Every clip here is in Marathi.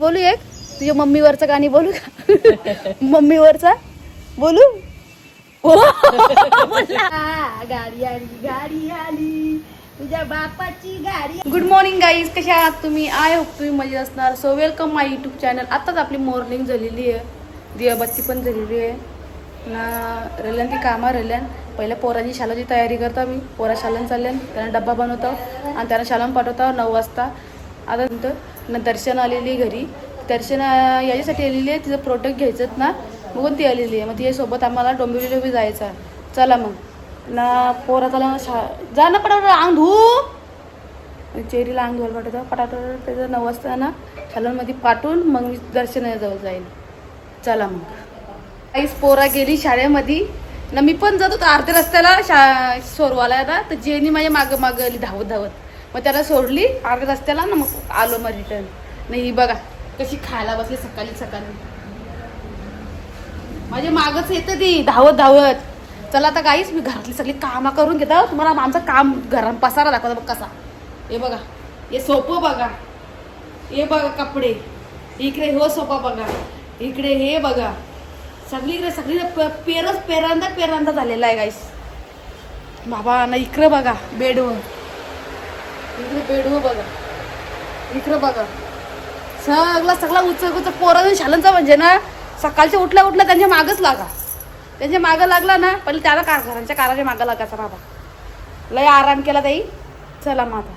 बोलू एक? तुझ्या मम्मीवरचं गाणी बोलू का? मम्मीवरचा? बोलू? बोला. गाडी आली गाडी आली तुझ्या बापाची गाडी गुड मॉर्निंग गाईज कशा आहात तुम्ही? आय होप तुम्ही मजेत असणार. So welcome my YouTube channel आताच आपली मॉर्निंग झालेली आहे. दिवाबत्ती पण झालेली आहे. ना रल्यान ती कामा रल्यान पहिल्या पोरांची शालाची तयारी करता मी पोरा शालन चालल्यान त्यांना डब्बा बनवतो आणि त्यांना शालन पाठवतो नऊ वाजता। आता नंतर न दर्शन आलेली घरी। दर्शन याच्यासाठी आलेली आहे तिचं प्रोडक्ट घ्यायचं ना बघून ती आलेली आहे. मग तिच्यासोबत आम्हाला डोंबिवलीला बी जायचं आहे. चला मग. ना पोरा चला शा जा ना पटापट अंग धू चेरीला अंग धुवायला पाठवतो. पटापट त्याचं नऊ वाजता ना शालनमध्ये पाठवून मग मी दर्शनाजवळ जाईल चला मग. काहीच पोरा गेली शाळेमध्ये. ना मी पण जात होतो अर्ध्या रस्त्याला शा सोरवाला आता तर जेनी माझ्या मागं मागं आली धावत धावत. मग त्याला सोडली अर्ध्या रस्त्याला ना मग आलो मग रिटर्न नाही बघा कशी खायला बसली सकाळी सकाळी. माझ्या मागच येतं ती धावत धावत. चला आता काहीच मी घरातली सगळी कामं करून घेता. तुम्हाला आमचं काम घरात पसारा दाखवता बघ कसा. हे बघा. हे सोपं बघा. हे बघा कपडे. इकडे हो सोपा बघा. इकडे हे बघा. सगळीकडे सगळी पेरच पेरांदा पेरांदा झालेला आहे गाईस बाबा ना इकडं बघा बेडव इकडे बेडव बघा. इकडं बघा. सगळा सगळा उचल उचल पोरं शालनचा म्हणजे ना सकाळच्या उठल्या उठल्या त्यांच्या मागच लागा. त्यांच्या मागं लागला ना पहिले त्याला कार घरांच्या काराच्या मागं लागायचा बाबा. लय आराम केला ताई. चला मग आता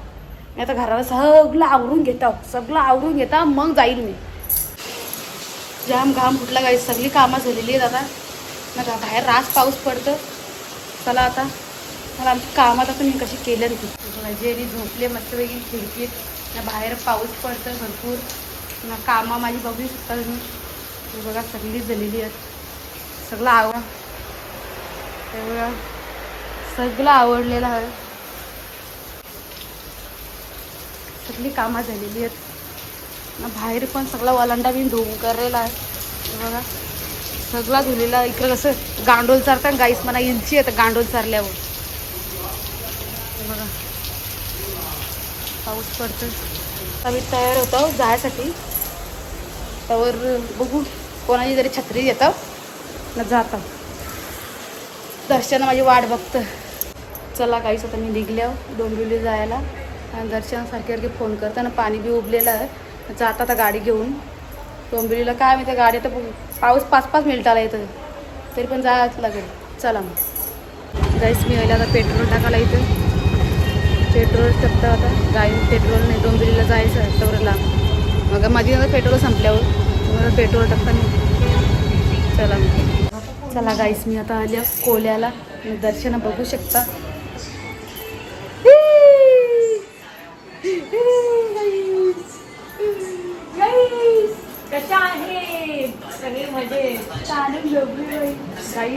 मी आता घराला सगळं आवरून घेता. सगळं आवरून घेता मग जाईल मी. जाम घाम फुटला गाई सगळी कामं झालेली आहेत आता. नका बाहेर रास पाऊस पडतं चला आता. मला आमची कामात आता मी कशी केलं ती झोपले मस्तपैकी खिडकीत. ना बाहेर पाऊस पडतं भरपूर. ना कामं माझी बघू शकता तुम्ही बघा सगळी झालेली आहेत. सगळं आव हे बघा. सगळं आवडलेलं आहे. सगळी कामं झालेली आहेत. बाहेर पण सगळा वलांडा मी धुवून करलेला आहे. बघा. सगळा धुलेला इकडं कसं गांडोल चारता गाईस मला इंची येतं गांडोल चारल्यावर. बघा. पाऊस पडतो आम्ही तयार होतो जायसाठी. त्यावर बघू कोणाची तरी छत्री येतं. न जातं. दर्शन माझी वाट बघतं. चला काहीच आता मी निघल्यावर डोंबिवली जायला. आणि दर्शन सारखे सारखे फोन करताना पाणी बी उबलेलं आहे. जाता आता गाडी घेऊन. डोंबिवलीला काय माहिती गाडी आता पाऊस पाच पाच मिनिटाला येतं तरी पण जायच लागेल. चला मग. जाईस मी यायला आता पेट्रोल टाकायला इथं. पेट्रोल टाकतं आता. गाई पेट्रोल नाही डोंबिवलीला जायचं तेवढं मग माझी आता पेट्रोल संपल्यावर. मला पेट्रोल टाकताना चला मग. चला गाईस मी आता आल्या कोल्याला. दर्शन बघू शकता.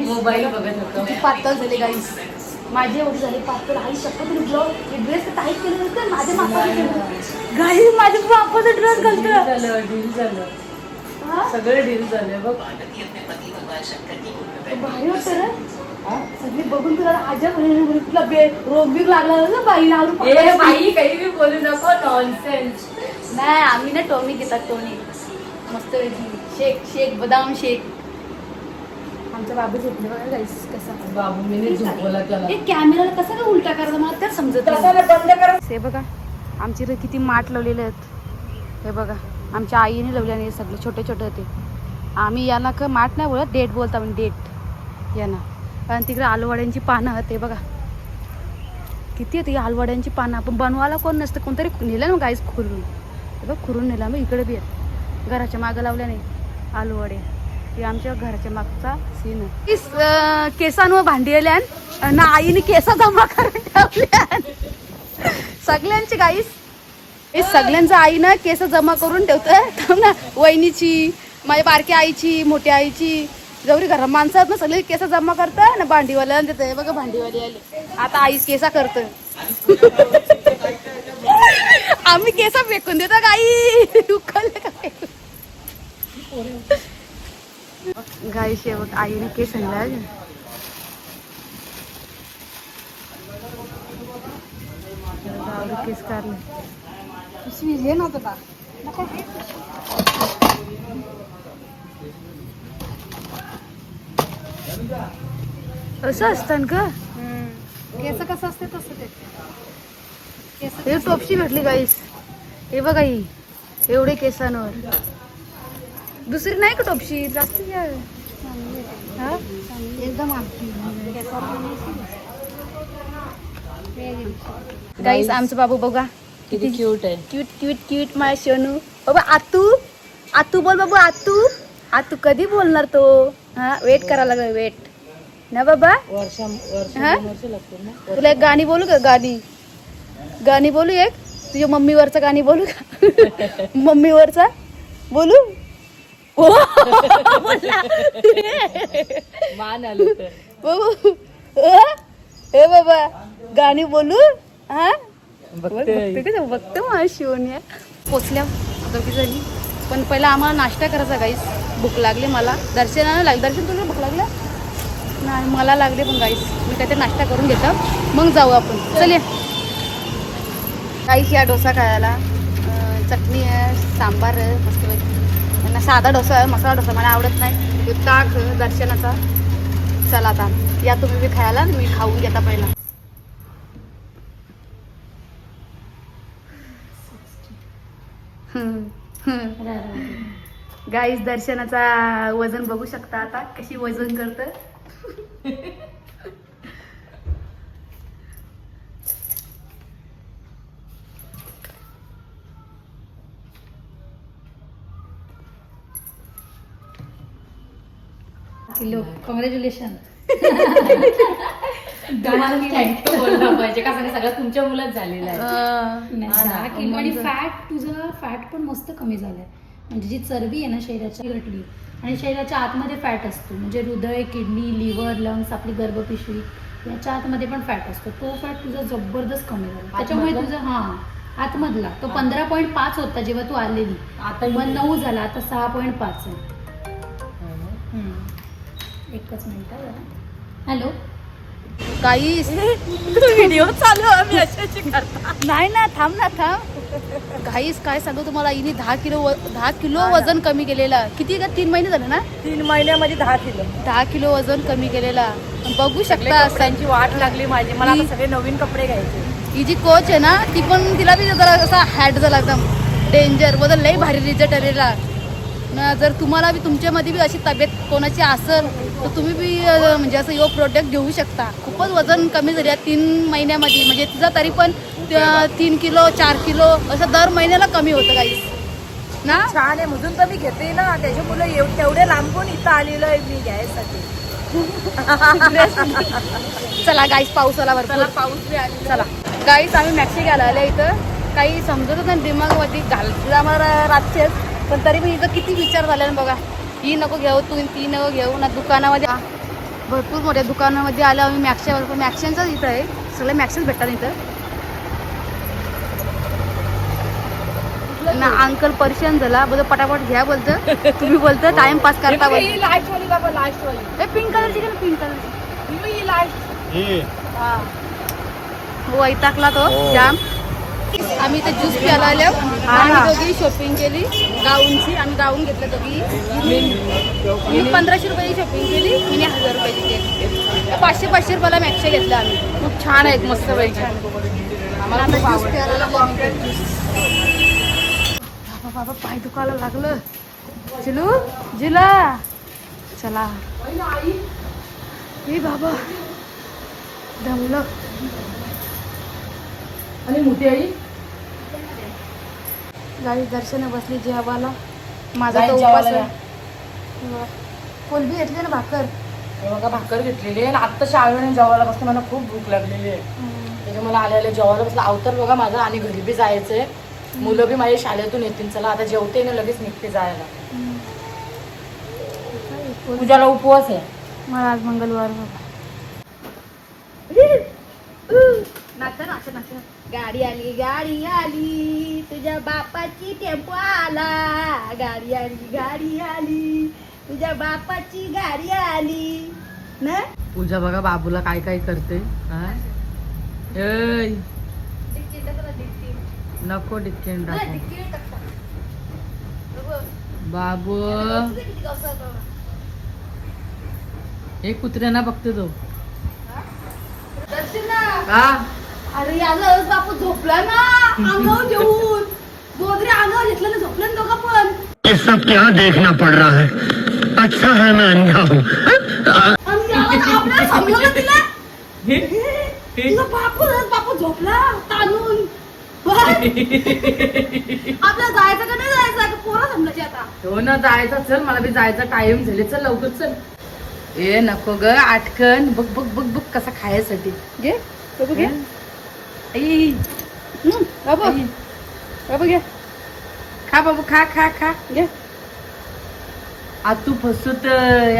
मोबाईल बघत होतो. पातळ झाले गाईस माझे एवढी झाली पातळ. आई शपथ हे ड्रेस तर टाईट केलं नसतं माझ्या मापाचं गाई माझ्या मापाचा ड्रेस घालतं झालं डील झालं? सगळं डील झालं बघ. भारी वाटतं रे. सगळी बघून तुला आजा म्हणे तुला रोग बिग लागला ना बाई पकडलं. बाई काही बी बोलू नको नॉनसेन्स नाही आम्ही ना टोमी घेतात टोनी मस्त वेगळी शेक शेक बदाम शेक. आमचा बाबू झोपले बघा गाईस कसा? बाबू मी झोपवला त्याला. हे कॅमेराला कसं काय उलटा करायचा मला त्याच समजत नाही. बंद कर? हे बघा आमची इथे किती माठ लावलेले आहेत. हे बघा आमच्या आईने लावले आणि हे सगळे छोटे छोटे होते. आम्ही यांना का माठ नाही बोलत डेट बोलतो आम्ही डेट. यांना. कारण तिकडे आलूवाड्यांची पानं आहेत ते बघा. किती आहेत ही आलूवाड्यांची पानं? आपण बनवायला कोण नसतं कोणतरी नेलं ना गाईस खुरून. हे बघ खुरून नेला मग इकडे बी आहेत. घराच्या मागं लावल्या नाही आलूवडे. हे आमच्या घराच्या मागचा सीन केसांवर भांडी आल्यान ना आईने केस जमा करून ठेवल्यान सगळ्यांची गाईस हे सगळ्यांचं आई ना केस जमा करून ठेवतं ना. वहिनीची माझ्या बारक्या आईची मोठ्या आईची. जवळी घरा माणसं आहेत ना सगळे केस जमा करतं ना भांडीवाल्या देतं बघा भांडीवाली आले आता आईच केसा करत आम्ही केस फेकून देतो गाई उकलले काय गाई शेवट आईने केस बापरे केस काढले. हे नव्हतं का? असं असतं का? केस कसं असते तसं ते. केस हे टोपशी भेटली गाईस. हे बघा ही. एवढे केसांवर. दुसरी नाही का टोपशी? जास्त घ्या. हा? एकदम गाईस आमचं बाबू बघा. किती क्यूट आहे. Cute cute cute my Sonu बाबा आतू. आतू बोल बाबू आतू. आतू कधी बोलणार तो? हा वेट करायला लागेल वेट ना बाबा? हा? तुला एक गाणी बोलू का? गाणी. गाणी बोलू एक? तुझ्या मम्मीवरचं गाणी बोलू का? मम्मीवरचा? बोलू? हो बोलला. मान आलं तर बाबू हे बाबा गाणी बोलू हा बघते बघते कसं बघतो माझ्या शिवण्या पोचल्या दोघी झाली पण पहिला आम्हाला नाश्ता करायचा गाईस भूक लागली मला दर्शनानं लागली दर्शन तुला भूक लागलं नाही मला लागले पण गाईस मी काहीतरी नाश्ता करून घेतो मग जाऊ आपण चल गाईस या डोसा खायला चटणी आहे सांबार आहे मस्त त्यांना साधा डोसा आहे मसाला डोसा मला आवडत नाही. ताक दर्शनाचा. चला आता या तुम्ही बी खायला मी खाऊन घेता पहिला. गाईस दर्शनाचा वजन बघू शकता आता कशी वजन करत. किलो. कॉंग्रॅच्युलेशन बोलला पाहिजे. का सगळं तुमच्या मुलात झालेलं आहे. हा. ना. दहा किलो आणि फॅट तुझं फॅट पण मस्त कमी झालंय. म्हणजे जी चरबी आहे ना शरीराची घटली. आणि शरीराच्या आतमध्ये फॅट असतो. म्हणजे हृदय किडनी लिव्हर लंग्स आपली गर्भपिशवी याच्या आतमध्ये पण फॅट असतो. तो फॅट तुझा जबरदस्त कमी झाला. त्याच्यामुळे तुझं हा आतमधला. तो पंधरा पॉईंट पाच होता जेव्हा तू आलेली. आता मग नऊ झाला आता सहा पॉईंट पाच आहे. हा. एकच मिनिट हॅलो? गाईस व्हिडिओ चालू आम्ही अशाची नाही ना थांब ना थांब. घाईस काय सांगू तुम्हाला हिने दहा किलो व- दहा किलो वजन कमी केलेला. किती का तीन महिने झाले ना? तीन महिन्यामध्ये दहा किलो. दहा किलो वजन कमी केलेला. बघू शकता त्यांची वाट लागली माझी. मला आता सगळे नवीन कपडे घ्यायचे. ही जी कोच आहे ना ती पण तिला बी जरा असा हॅट झाला एकदम. डेंजर बदल लई भारी रिझल्ट आलेला. जर तुम्हाला बी तुमच्यामध्ये बी अशी तब्येत कोणाची असेल तर तुम्ही बी म्हणजे असं यो प्रोडक्ट घेऊ शकता. खूपच वजन कमी झाली तीन महिन्यामध्ये म्हणजे तिचं तरी पण तीन किलो चार किलो असं दर महिन्याला कमी होतं काही ना? छान आहे म्हणून तर मी घेते ना. त्याच्या मुलं एव- तेवढे लांबून इथं आलेलं आहे मी घ्यायसाठी. चला गाईस पाऊस आला भरपूर. पाऊस बी आलेला चला. गाईस आम्ही मॅक्सी घ्यायला आल्या इथं. काही समजतच नाही दिमागमध्ये घालते आम्हाला रातचेच. पण तरी पण इथं किती विचार झाले ना बघा. ही नको घेऊ तू ती नको घेऊ. ना दुकानामध्ये आ, भरपूर मोठ्या दुकानामध्ये आल्या आम्ही मॅक्सच्या मॅक्शनचाच इथं आहे. सगळे मॅक्सच भेटतात इथं. ना अंकल परिशन झाला. बोलतो पटापट घ्या बोलतं. तुम्ही बोलतं टाइमपास करता बोलतो. लास्ट वाली बाबा लास्ट वाली. ए पिंक कलरची का पिंक कलरची ही लास्ट हा. वैतागला तो जाम. आम्ही इथे ज्यूस प्यायला आल्या. आम्ही दोघी शॉपिंग केली. गाऊनची. आम्ही गाऊन घेतलं दोघी. मी पंधराशे रुपयाची शॉपिंग केली. मी हजार रुपयाची केली. पाचशे पाचशे रुपयाला मॅक्सच्या घेतल्या आम्ही. खूप छान आहेत मस्त पैकी. आम्हाला आता ज्यूस प्यायला. बाबा बाबा पाय दुखायला लागलं. जिलू जिला. चला. ए बाबा. दमलं. आणि मोठी आई? गाडी दर्शन बसली जेवायला. माझा तो उपास आहे. कोलबी घेतली ना भाकर? बघा भाकर घेतलेली आहे आणि आत्ता शाळेने जेवायला बसते मला खूप भूक लागलेली आहे. त्याच्या मला आले आले जेवायला बसलं. अवतर बघा माझं आणि घरी बी जायचंय. मुलं बी माझ्या शाळेतून येतील. चला आता जेवते ना लगेच निघते जायला. पूजाला उपवास आहे. मला आज मंगळवार बाबा नाचा नाचा गाडी आली गाडी आली. तुझ्या बापाची टेम्पो आला. गाडी आली गाडी आली. तुझ्या बापाची गाडी आली. ना? पूजा बघा बाबूला काय काय करते. नको डिक्केन. बाबू. हे कुत्र्यांना बघते तो. हा? अरे याला बापू झोपला ना. अंगावर घेऊन गोदरे अंगावर घेतलं ना झोपलं ना दोघं पण. ये सब क्या देखना पड़ रहा है? अच्छा है मैं अंधा हूँ. आणि आपल्याला समजलं तिला? बापू झोपला जायचं का नाही जायचं? का पोरं समजायची आता. हो ना जायचं चल मला बी जायचा टाइम झाले. चल लवकर चल. ए नको ग आटकन बघ बघ बघ बघ कसा खायसाठी. घे. बाबू घे. आई, बाबू. बाबू घे. खा बाबू खा खा खा. घे. आतू फसवत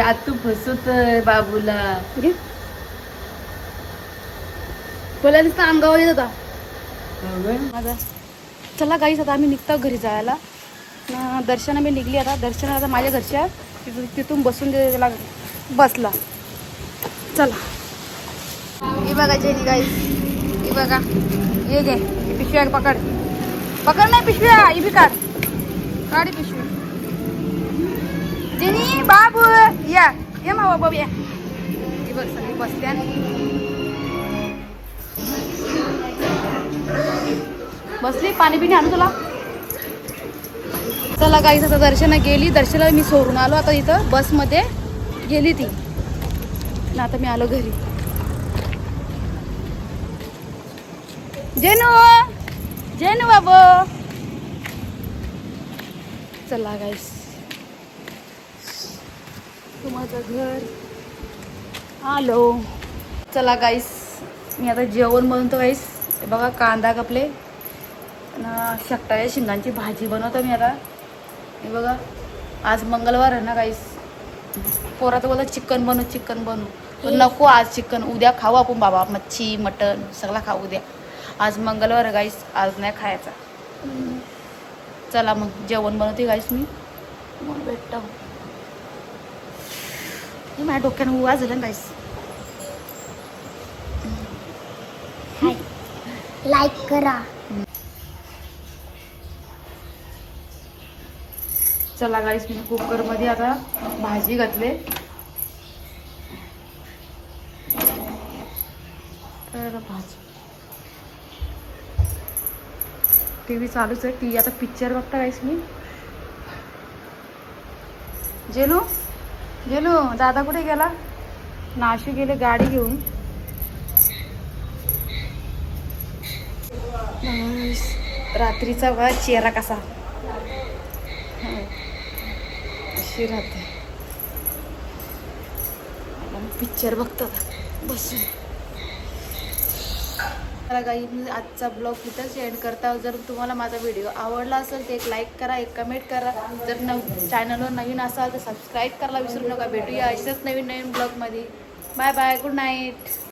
आतू फसवत बाबूला. घे. बोला नुसतं अंगावर येत होता. हो? माझा. चला गाईस आता आम्ही निघतो घरी जायला. दर्शना मी निघली आता. दर्शना आता माझ्या घरच्या तिथून तिथून बसून दे- त्याला बसला. चला. हे बघा जेनी गाईस. हे बघा. ये घे. ही पिशव्या पकड. पकड नाही पिशव्या ही. बी काढ काढ पिशवी. तिनी बाबू या. ये मा बाबू या. ही बघ सगळी बसत्या बसली पाणी पिणी आणू तुला. चला गाईस आता दर्शना गेली. दर्शनाला मी सोडून आलो. आता इथं बसमध्ये गेली ती. ना आता मी आलो घरी. जेनू जेनू बाबू चला गाईस माझं घर आलो. चला गाईस मी आता जेवण बनवतो गाईस बघा कांदा कापले. आणि शकटाच्या शिंगांची भाजी बनवतो मी आता. हे बघा आज मंगळवार आहे ना गाईस पोराचं बोलत चिकन बनवू चिकन बनवू. पण नको आज चिकन. उद्या खाऊ आपण बाबा. मच्छी मटन सगळा खाऊ उद्या. आज मंगळवार गाईस आज नाही खायचा. चला मग जेवण बनवते गाईस मी. मग भेटतो. हे माझ्या डोक्यानं उवा झालं गाईस लाईक करा. चला गाईस मी कुकरमध्ये आता भाजी घातले. तर भाजी. टी व्ही चालूच आहे. टी व्ही आता पिक्चर बघता गाईस मी. जेनू जेनू दादा कुठे गेला? नाशू गेले गाडी घेऊन. रात्रीचा बघा चेहरा कसा? अशी राहते. पिक्चर बघतो आता. बसून मला काही आजचा ब्लॉग इथंच एंड करता. जर तुम्हाला माझा व्हिडिओ आवडला असेल तर एक लाईक करा एक कमेंट करा. जर नव चॅनलवर नवीन असाल तर सबस्क्राईब करायला विसरू नका. भेटूया अशाच नवीन नवीन ब्लॉगमध्ये बाय बाय गुड नाईट